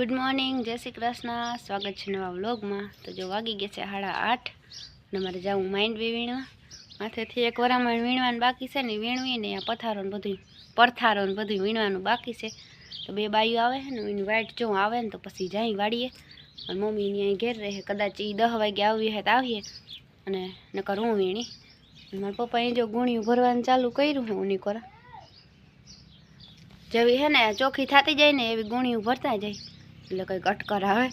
Good morning જય શ્રી કૃષ્ણ. સ્વાગત છે નવા વ્લોગમાં. તો જો વાગી ગયા છે સાડા આઠ અને મારે જવું માઇન્ડ બી વીણવા માથેથી એક વરામણ વીણવાનું બાકી છે ને વીણવીને આ પથારો ને બધું પરથારો ને બધું વીણવાનું બાકી છે. તો બે બાયું આવે છે ને, એની વાઈટ જો આવે ને તો પછી જાય વાડીએ અને મમ્મી અહીં ઘેર રહે કદાચ એ દહ વાગે આવીએ હે તો આવીએ. અને નકર હું વીણી. મારા મારા પપ્પાએ જો ગુણિયું ભરવાનું ચાલુ કર્યું છે, ઉની કોરા. જેવી હે ને ચોખ્ખી થતી જાય ને એવી ગુણિયું ભરતા જાય. એટલે કંઈક અટકર આવે.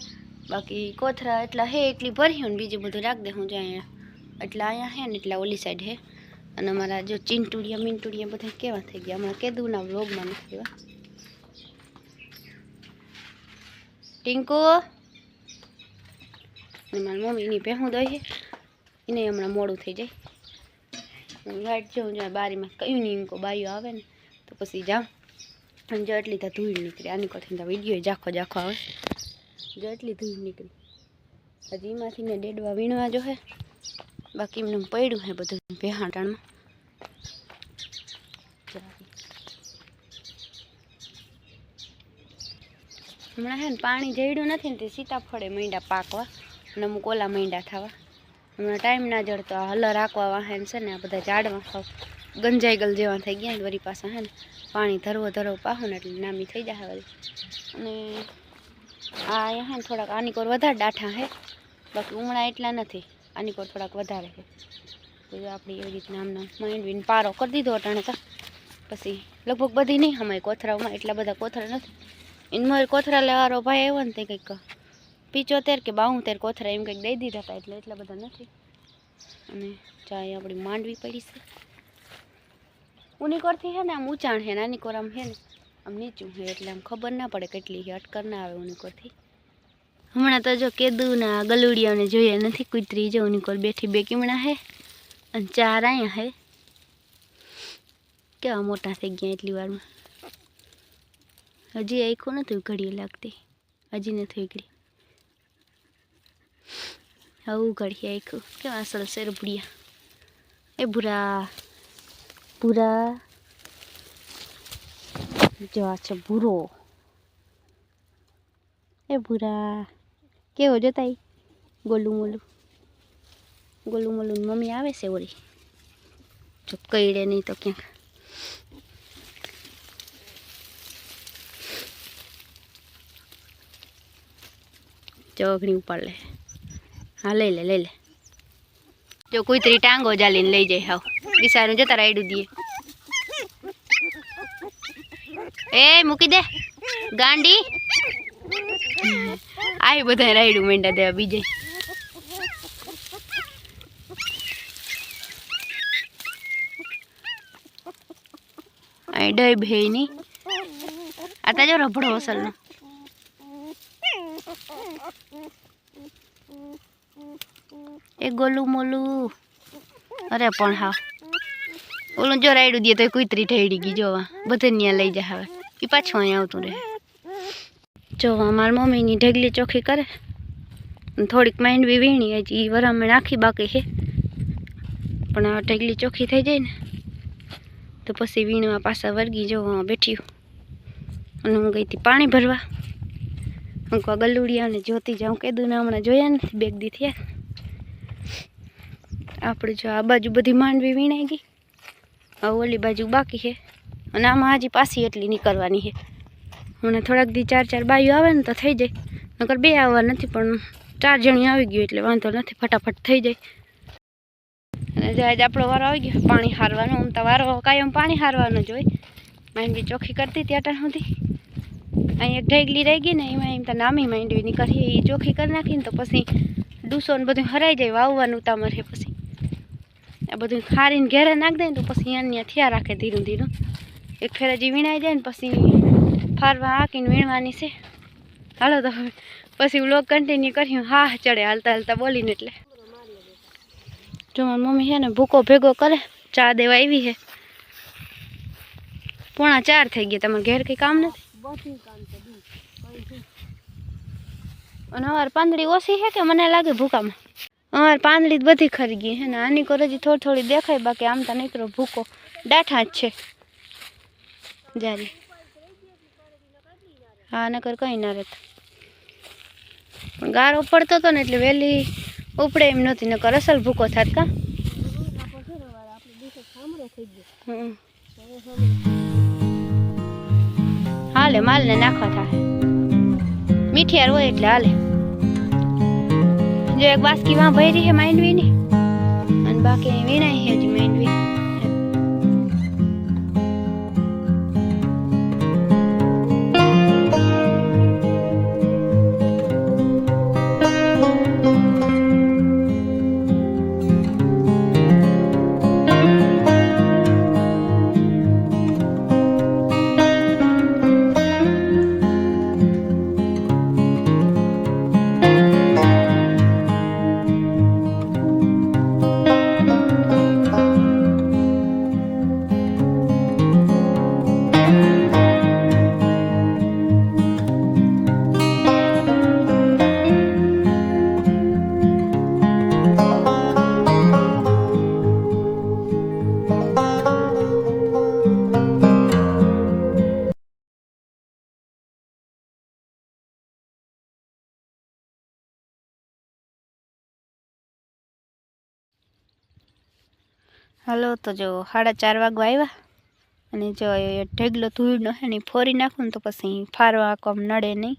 બાકી કોથરા એટલા હે, એટલી ભર્યું ને બીજું બધું રાખ દે હું જાય અહીંયા. એટલા અહીંયા હે ને એટલા ઓલી સાઈડ હે. અને અમારા જો ચીંટુડિયા, મીંટુડિયા બધા કેવા થઈ ગયા? હમણાં કેદુના વ્લોગમાં નથી એવા ટીંકુ? અને મારી મમ્મી એની ભેહું દઈ છે એને હમણાં મોડું થઈ જાય. વાઈટ જોઉં જાય બારીમાં કયું નહીં ઇંકો બાયું આવે ને, તો પછી જાઉં. અને જો એટલી તો ધૂળ નીકળી. આની કોથી વીડિયો જાખો જાખો આવે. જો એટલી ધૂળ નીકળી. હજી એમાંથી ને ડેડવા વીણવા જો હે. બાકી એમને પડ્યું હે બધું ભેહાટાણમાં હમણાં હે ને પાણી જડ્યું નથી ને તે સીતાફળે મીંડા પાકવા અને અમુક ઓલા મીંડા થવા. હમણાં ટાઈમ ના જડતો આ હલર રાખવા વાહન છે ને આ બધા ઝાડમાં ખાવ. ગંજાઈ ગલ જેવા થઈ ગયા વળી પાછા હે ને પાણી ધરવો ધરવો પાહો ને એટલે નામી થઈ જાય વળી અને આ હે ને થોડાક આની કોર વધારે ડાઠા હે, બાકી ઉમળા એટલા નથી. આની કોર થોડાક વધારે છે આપણે એવી રીતના આમના માંડવીને પારો કરી દીધો અટાણે તો પછી લગભગ બધી નહીં અમારી કોથરાઓમાં, એટલા બધા કોથરા નથી. મારે કોથરા લેવારો ભાઈ આવ્યો ને તે કંઈક પિચોતેર કે બાઉતેર કોથરા એમ કંઈક દઈ દીધા હતા એટલે એટલા બધા નથી. અને ચાય આપણી માંડવી પડી છે. ઉની કોરથી છે ને આમ ઊંચાણ છે નાની કોર આમ છે ને આમ નીચું છે એટલે આમ ખબર ના પડે કેટલી છે અટકર ના આવે ઉનીકોરથી હમણાં તો જો કેદુના ગલુડિયાને જોઈએ નથી, કૂતરી જો ઉનીકોર બેઠી બે કીમણા હે અને ચાર અહીંયા હે. કેવા મોટા થઈ ગયા એટલી વારમાં. હજી આખું નથી ઘડીએ લાગતી. હજી નથી ઉઘડી. આવું ઘડીએ આખું કેવા અસલ શેરપુડિયા એ ભૂરા. ભૂરા જો આ છે ભૂરો. એ ભૂરા. કેવો જોતા ગોલું મોલું. ગોલું મોલું મમ્મી આવે છે વળી. જો કઈડે નહીં તો ક્યાંક. ચોકડી ઉપાડ લે. હા, લઈ લે લઈ લે. જો કુતરી ટાંગો જાલીને લઈ જાય હાવ. બિસારું જતા રાયડું દઈએ એ, મૂકી દે. ગાંડી. આય બધા રાયડું મેંડા દેવા બીજે. અહીં ડઈ ભે ની આ તાજો જો રભડો અસલનો. એ ગોલું મોલું. અરે પણ હા. ઓલું જો રાયડું દે તો કુતરી ઠેડી ગઈ, જોવા. બધે ત્યાં લઈ જા હવે. એ પાછું અહીંયા આવતું રહે. જોવા, મારી મમ્મીની ઢગલી ચોખ્ખી કરે. અને થોડીક માઇન્ડ બી વીણી, હજી ઈ વરામણ આખી બાકી છે. પણ આ ઢગલી ચોખ્ખી થઈ જાય ને, તો પછી વીણવા પાછા વર્ગી જોવા બેઠી અને હું ગઈ હતી પાણી ભરવા. હું કહું, ગલુડિયા ને જોતી જાઉં કીધું ને હમણાં જોયા નથી બેગ દી થયા. આપણે જો આ બાજુ બધી માંડવી વીણાઈ ગઈ. હવે ઓલી બાજુ બાકી છે. અને આમાં હજી પાછી એટલી નીકળવાની છે. હમણાં થોડાક દી ચાર ચાર બાયું આવે ને તો થઈ જાય. નકર બે આવવા નથી, પણ ચાર જણી આવી ગયું એટલે વાંધો નથી, ફટાફટ થઈ જાય. અને જો આપણો વારો આવી ગયો, પાણી હારવાનો, આમ તો વારો કાયમ પાણી હારવાનો જ હોય. માંડવી ચોખ્ખી કરતી ત્યાં સુધી. અહીં એક ઢેગલી રહી ગઈ ને એમાં એમ તો નામી માંડવી નીકળી એ ચોખ્ખી કરી નાખીને તો પછી ડૂસો ને બધું હરાઈ જાય, વાવવાનું ઉતામર છે પછી. આ બધું ખારીને ઘેરે નાખી દે ને તો પછી અહીંયા થયા રાખે ધીરું ધીરું. એક ફેરાજી વીણાઈ જાય ને પછી ફારવા હાંકીને વીણવાની છે. હાલો તો પછી વ્લોગ કન્ટિન્યુ કર્યું હા, ચડે હાલતા હાલતા બોલીને એટલે. જો મારી મમ્મી છે ને ભૂકો ભેગો કરે, ચા દેવા આવી છે. પોણા ચાર થઈ ગયા, તમારે ઘેર કંઈ કામ નથી? અને અમારે પાંદડી ઓછી છે કે મને લાગે ભૂકામાં. અમારે પાંદડી બધી ખરી ગઈ છે ને આની કોર થોડી થોડી દેખાય, બાકી આમ તો નીકળો, ભૂકો. ડાઠા જ છે. જારી હા, નકર કંઈ ના રહેતા. પણ ગારો પડતો હતો ને એટલે વહેલી ઉપડે એમ નહોતી, નકર અસલ ભૂકો થાત કા. હાલે, માલને નાખવા થાય મીઠિયાર હોય એટલે હાલે. જો એક બાસ્કી માં ભરી છે માંડવી ની અને બાકી વીણાય છે હજી માંડવી. હાલો, તો જો સાડા ચાર વાગવા આવ્યા. અને જો ઢેગલો ધૂળનો છે ને ફોરી નાખું ને તો પછી ફારવા કોમ નડે નહીં.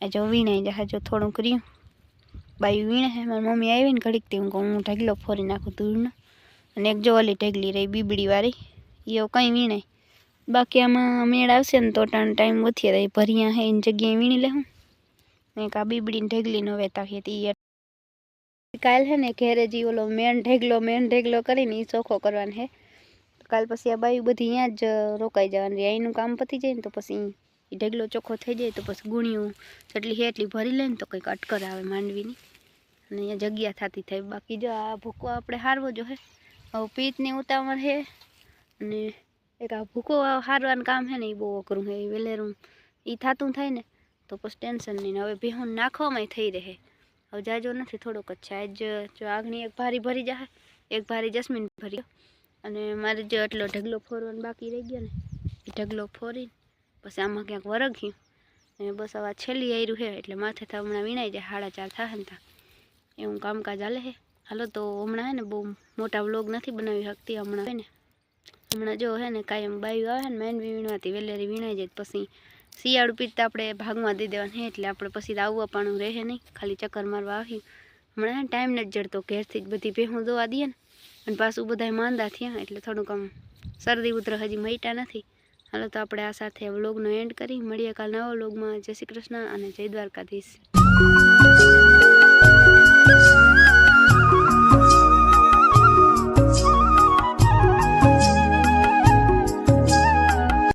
આ જો વીણાઈ જાય જો થોડુંક રહ્યું. બાઈ વીણે હે મારી મમ્મી આવી ને ઘડીક તે હું હું ઢગલો ફોરી નાખું ધૂળનો. અને એક જો ઓલી ઢગલી રહી બીબડીવાળી એ કંઈ વીણાય. બાકી આમાં મેળ આવશે ને, તો ટાઈમ ઓછી રહી. ભર્યા હે એની જગ્યાએ વીણી લેવું એક આ બીબડીને ઢેગલીનો વેતા હતી કાલ છે ને ઘેરે જી ઓલો મેન ઢેગલો મેન ઢેગલો કરીને એ ચોખ્ખો કરવાનો છે કાલ પછી આ બાયું બધી અહીંયા જ રોકાઈ જવાની રહે. અહીંનું કામ પતી જાય ને તો પછી એ ઢેગલો ચોખ્ખો થઈ જાય તો પછી ગુણિયું જેટલી છે એટલી ભરી લે ને તો કંઈક અટકર આવે માંડવીની. અને અહીંયા જગ્યા થતી થાય બાકી જો આ ભૂકો આપણે હારવો જો હે. હવે પીતની ઉતાવળ છે અને એક આ ભૂકો હારવાનું કામ છે ને એ બહુ અઘરું છે એ વેલેરું એ થતું થાય ને તો પછી ટેન્શન નહીં ને. હવે ભેહું નાખવામાં થઈ રહે. હવે જાજો નથી, થોડોક જ છે. આજ જો આગની એક ભારી ભરી જાય એક ભારી જસ્મીન ભરી. અને મારે જો એટલો ઢગલો ફોરવાનો બાકી રહી ગયો ને, એ ઢગલો ફોરી પછી આમાં ક્યાંક વરગ્યું. અને બસ હવે છેલ્લી આયરું છે એટલે માથે થા હમણાં વીણાઈ જાય સાડા ચાર થાય ને ત્યાં એવું કામકાજ હાલે છે હાલો તો હમણાં હે ને, બહુ મોટા વ્લોગ નથી બનાવી શકતી હમણાં હે ને. હમણાં જો હે ને, કાયમ બાયું આવે ને, મેન વીણવાથી વેલેરી વીણાઈ જાય, પછી શિયાળું પીત આપણે ભાગમાં દઈ દેવાનું છે, એટલે આપણે પછી આવવા પણ રહે નહીં. ખાલી ચક્કર મારવા આવ્યું હમણાં હે ટાઈમ નથી જડતો, ઘેરથી જ બધી ભેહું દોવા દઈએ ને. અને પાછું બધા માંદા થયા, એટલે થોડુંક આમ શરદી ઉધર હજી મટ્યા નથી. હાલો તો આપણે આ સાથે વ્લોગનો એન્ડ કરી. મળીએ કાલ નવા વ્લોગમાં. જય શ્રી કૃષ્ણ અને જય દ્વારકાધીશ.